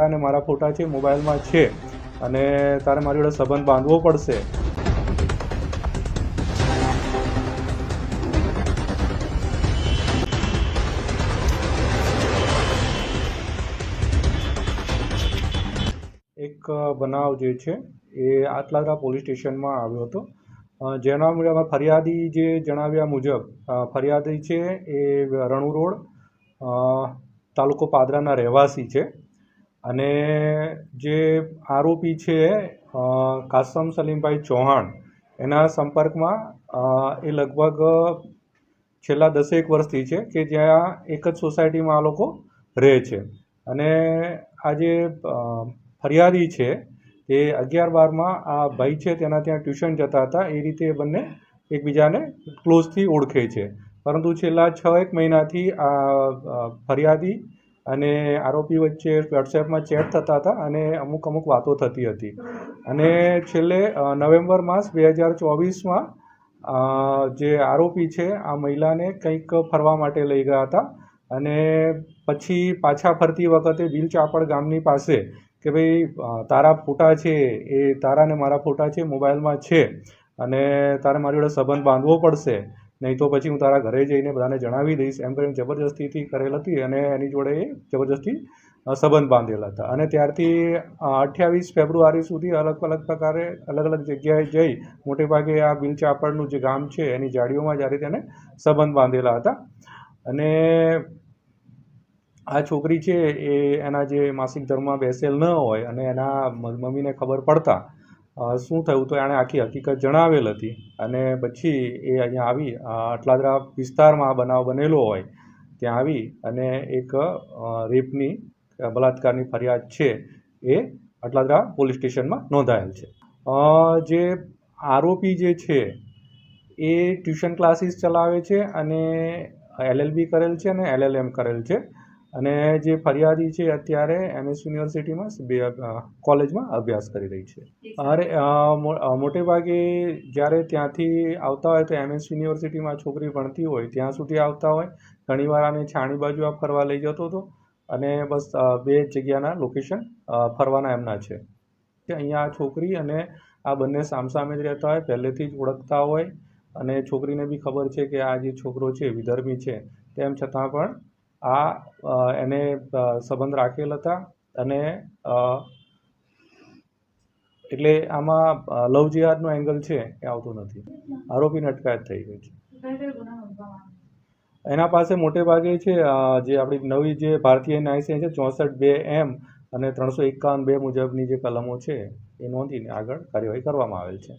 તારા અને મારા ફોટા છે મોબાઈલમાં છે અને તારે મારી જોડે સંબંધ બાંધવો પડશે. એક બનાવ જે છે એ આટલાદરા પોલીસ સ્ટેશનમાં આવ્યો હતો. જેના મુજબ ફરિયાદી જે જણાવ્યા મુજબ ફરિયાદી છે એ રણુ રોડ તાલુકો પાદરાના રહેવાસી છે. અને જે આરોપી છે કાસમ સલીમભાઈ ચૌહાણ, એના સંપર્કમાં એ લગભગ છેલ્લા દસેક વર્ષથી છે કે જ્યાં એક જ સોસાયટીમાં આ લોકો રહે છે. અને આ જે ફરિયાદી છે એ અગિયાર બારમાં આ ભાઈ છે, તેના ત્યાં ટ્યુશન જતા હતા. એ રીતે બંને એકબીજાને ક્લોઝથી ઓળખે છે. પરંતુ છેલ્લા છ એક મહિનાથી આ ફરિયાદી અને આરોપી વચ્ચે વોટ્સએપમાં ચેટ થતા હતા અને અમુક અમુક વાતો થતી હતી. અને છેલ્લે નવેમ્બર માસ બે હજાર ચોવીસમાં જે આરોપી છે, આ મહિલાને કંઈક ફરવા માટે લઈ ગયા હતા અને પછી પાછા ફરતી વખતે બિલચાપડ ગામની પાસે કે ભાઈ તારા ફોટા છે, એ તારા ને મારા ફોટા છે, મોબાઈલમાં છે અને તારે મારી જોડે સંબંધ બાંધવો પડશે. નહીં તો પછી હું તારા ઘરે જઈને બધાને જણાવી દઈશ. એમ કરીને જબરજસ્તીથી કરેલ હતી અને એની જોડે જબરજસ્તી સંબંધ બાંધેલા હતા. અને ત્યારથી અઠ્યાવીસ ફેબ્રુઆરી સુધી અલગ અલગ પ્રકારે અલગ અલગ જગ્યાએ જઈ મોટે ભાગે આ બિલચાપડનું જે ગામ છે એની જાડીઓમાં જ્યારે તેને સંબંધ બાંધેલા હતા. અને આ છોકરી છે એ એના જે માસિક ધર્મમાં બેસેલ ન હોય અને એના મમ્મીને ખબર પડતા શું થયું તો એણે આખી હકીકત જણાવેલ હતી અને પછી એ અહીંયા આવી અટલાદરા વિસ્તારમાં આ બનાવ બનેલો હોય, ત્યાં આવી અને એક રેપની બળાત્કારની ફરિયાદ છે એ અટલાદરા પોલીસ સ્ટેશનમાં નોંધાયેલ છે. જે આરોપી જે છે એ ટ્યુશન ક્લાસીસ ચલાવે છે અને એલએલબી કરેલ છે અને એલએલએમ કરેલ છે. અને જે ફરિયાદી છે અત્યારે એમએસ યુનિવર્સિટીમાં કોલેજમાં અભ્યાસ કરી રહી છે. અરે મોટે ભાગે જ્યારે ત્યાંથી આવતા હોય તો એમએસ યુનિવર્સિટીમાં છોકરી ભણતી હોય, ત્યાં સુધી આવતા હોય. ઘણીવાર આને છાણી બાજુ આ ફરવા લઈ જતો હતો અને બસ બે જગ્યાના લોકેશન ફરવાના એમના છે. કે અહીંયા આ છોકરી અને આ બંને સામસામે જ રહેતા હોય, પહેલેથી જ ઓળખતા હોય અને છોકરીને બી ખબર છે કે આ જે છોકરો છે, વિધર્મી છે, તેમ છતાં પણ આ એને સંબંધ રાખેલ હતા અને એટલે આમાં લવ જિહાદનો એંગલ છે એ આવતો નથી. આરોપીની અટકાયત થઈ ગઈ છે. એના પાસે મોટે ભાગે છે જે આપણી નવી જે ભારતીય ન્યાય સંહિતા છે, ચોસઠ બે એમ અને ત્રણસો એકાવન બે મુજબની જે કલમો છે, એ નોંધીને આગળ કાર્યવાહી કરવામાં આવેલ છે.